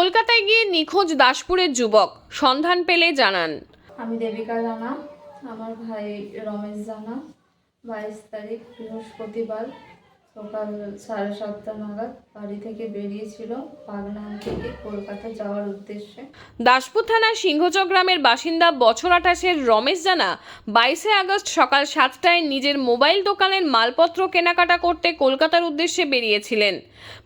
কলকাতায় গিয়ে নিখোঁজ দাসপুরের যুবক। সন্ধান পেলে জানান। আমি দেবিকা জানা আমার ভাই রমেশ জানা বাইশ তারিখ বৃহস্পতিবার সকাল সাড়ে সাতটা নাগাদ বাড়ি থেকে বেরিয়েছিল পাগনান থেকে কলকাতা যাওয়ার উদ্দেশ্যে। দাসপুর থানার সিংহচক গ্রামের বাসিন্দা বছর আঠাশের রমেশ জানা বাইশে আগস্ট সকাল সাতটায় নিজের মোবাইল দোকানের মালপত্র কেনাকাটা করতে কলকাতার উদ্দেশ্যে বেরিয়েছিলেন।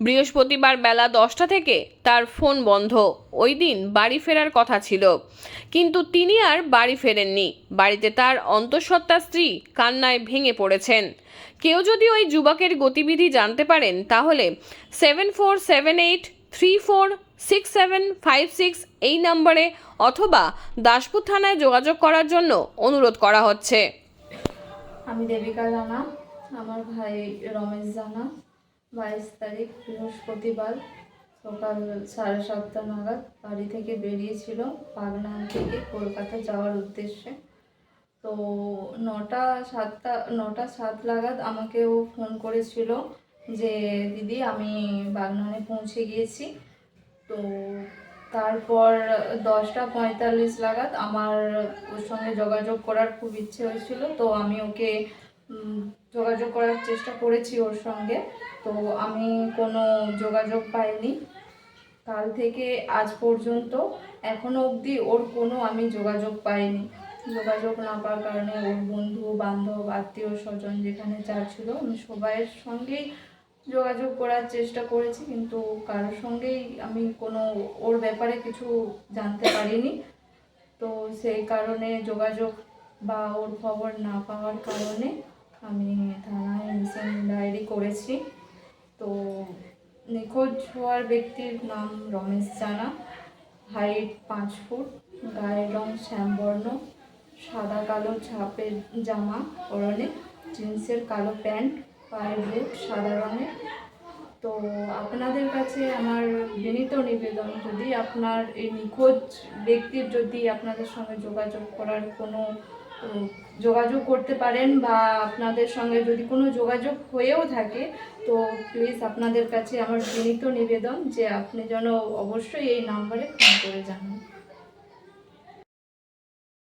বৃহস্পতিবার বেলা দশটা থেকে তার ফোন বন্ধ। ওই দিন বাড়ি ফেরার কথা ছিল। কিন্তু তিনি আর বাড়ি ফেরেননি। বাড়িতে তার অন্তঃসত্ত্বা স্ত্রী কান্নায় ভেঙে পড়েছেন। কেউ যদি ওই যুবকের গতিবিধি জানতে পারেন, তাহলে seven four seven eight three four six seven five six এই নম্বরে অথবা দাসপুর থানায় যোগাযোগ করার জন্য অনুরোধ করা হচ্ছে। আমি দেবিকা জানা। আমার ভাই রমেশ জানা। বাইশ তারিখ বৃহস্পতিবার। সকাল সাড়ে সাতটা নাগাদ বাড়ি থেকে বেরিয়েছিল পাগনান থেকে কলকাতা যাওয়ার উদ্দেশ্যে। তো নটা সাতটা, নটা সাত নাগাদ আমাকে ও ফোন করেছিল যে, দিদি, আমি বাগনানে পৌঁছে গিয়েছি। তো তারপর দশটা পঁয়তাল্লিশ নাগাদ আমার ওর সঙ্গে যোগাযোগ করার খুব ইচ্ছে হয়েছিল। তো আমি ওকে যোগাযোগ করার চেষ্টা করেছি ওর সঙ্গে। তো আমি কোনো যোগাযোগ পাইনি। কাল থেকে আজ পর্যন্ত, এখনও অবধি ওর কোনো আমি যোগাযোগ পাইনি। যোগাযোগ না পাওয়ার কারণে ওর বন্ধু, বান্ধব, আত্মীয় স্বজন যেখানে যা ছিল আমি সবাইয়ের সঙ্গেই যোগাযোগ করার চেষ্টা করেছি, কিন্তু কারোর সঙ্গেই আমি কোনো, ওর ব্যাপারে কিছু জানতে পারিনি। তো সেই কারণে যোগাযোগ বা ওর খবর না পাওয়ার কারণে আমি থানায় মিসিং ডায়েরি করেছি। তো নিখোঁজ হওয়ার ব্যক্তির নাম রমেশ জানা, হাইট পাঁচ ফুট, গায়ের রং শ্যামবর্ণ, সাদা কালো ছাপের জামা পরনে, জিন্সের কালো প্যান্ট পায়ের বুট সাদা রঙের। তো আপনাদের কাছে আমার বিনীত নিবেদন, যদি আপনার এই নিখোঁজ ব্যক্তির যদি আপনাদের সঙ্গে যোগাযোগ করার কোনো যোগাযোগ করতে পারেন বা আপনাদের সঙ্গে যদি কোনো যোগাযোগ হয়েও থাকে, তো প্লিজ আপনাদের কাছে আমার বিনীত নিবেদন যে আপনি যেন অবশ্যই এই নাম্বারে ফোন করে জানান।